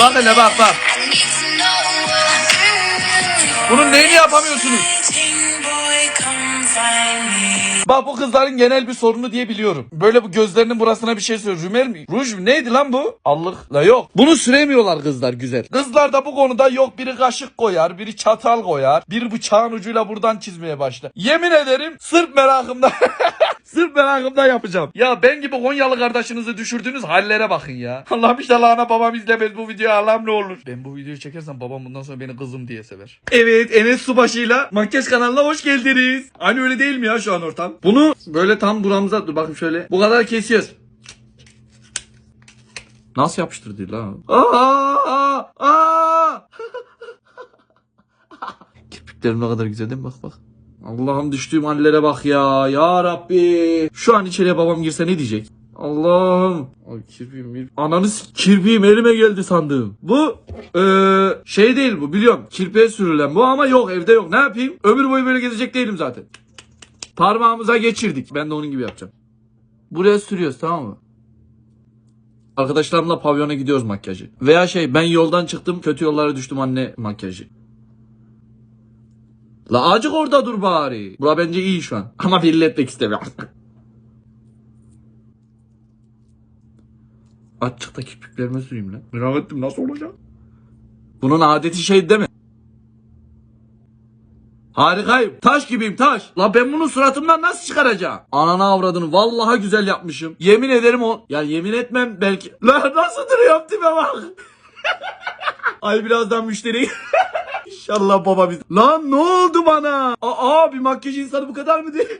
Bak hele bak bak. Bunun neyini yapamıyorsunuz? Bak bu kızların genel bir sorunu diye biliyorum. Böyle bu gözlerinin burasına bir şey söylüyor. Rümer mi? Ruj mu? Neydi lan bu? Allık. La yok. Bunu süremiyorlar kızlar güzel. Kızlar da bu konuda yok biri kaşık koyar, biri çatal koyar, bir bıçağın ucuyla buradan çizmeye başlar. Yemin ederim sırf merakımda. Sırf merakımdan yapacağım. Ya ben gibi Konyalı kardeşinizi düşürdüğünüz hallere bakın ya. Allah'ım inşallah ana babam izlemez bu videoyu Allah'ım ne olur. Ben bu videoyu çekersem babam bundan sonra beni kızım diye sever. Evet Enes Subaşı'yla Makyaj kanalına hoş geldiniz. Hani öyle değil mi ya şu an ortam? Bunu böyle tam buramıza dur bakın şöyle. Bu kadar kesiyoruz. Nasıl yapıştırdı? Aa, aa, aa. Kirpiklerim ne kadar güzel değil mi? Bak bak. Allah'ım düştüğüm hallere bak ya. Ya Rabbi. Şu an içeriye babam girse ne diyecek? Allah'ım. Ay kirpiğim bir... Ananı kirpiğim elime geldi sandım. Bu eee, şey değil bu biliyorum. Kirpiğe sürülen bu ama yok evde yok. Ne yapayım? Ömür boyu böyle gezecek değilim zaten. Parmağımıza geçirdik. Ben de onun gibi yapacağım. Buraya sürüyoruz tamam mı? Arkadaşlarımla pavyona gidiyoruz makyajı. Veya şey ben yoldan çıktım kötü yollara düştüm anne makyajı. La acık orada dur bari. Bura bence iyi şu an. Ama belli etmek istemiyorum. Açıkta kirpiklerime süreyim lan. Merak ettim nasıl olacak? Bunun adeti şey değil mi? Harikayım. Taş gibiyim taş. La ben bunu suratımdan nasıl çıkaracağım? Anana avradını vallahi güzel yapmışım. Yemin ederim o. Ya yemin etmem belki. La nasıl duruyor tipe bak. Ay birazdan müşteri. İnşallah baba biz. Lan ne oldu bana? Aa bir makyaj insanı bu kadar mı değil?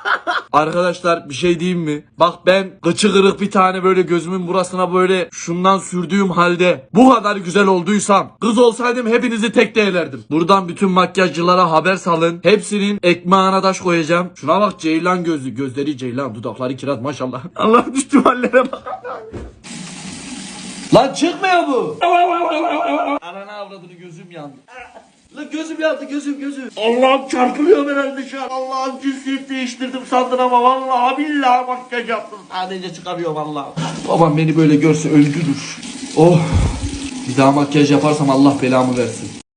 Arkadaşlar bir şey diyeyim mi? Bak ben gıçı kırık bir tane böyle gözümün burasına böyle şundan sürdüğüm halde bu kadar güzel olduysam kız olsaydım hepinizi tek değerlerdim. Buradan bütün makyajcılara haber salın. Hepsinin ekmeğine taş koyacağım. Şuna bak ceylan gözlü. Gözleri ceylan. Dudakları kiraz maşallah. Allah düştüm hallere bak. Lan çıkmıyor bu. Anana avradını gözüm yandı. Lan gözüm yandı gözüm gözüm. Allah'ım çarpılıyorum herhalde şu an. Allah'ım cinsiyet değiştirdim sandın ama vallahi billahi makyaj yaptım. Sadece çıkarıyor vallahi. Babam beni böyle görse öldürür. Oh. Bir daha makyaj yaparsam Allah belamı versin.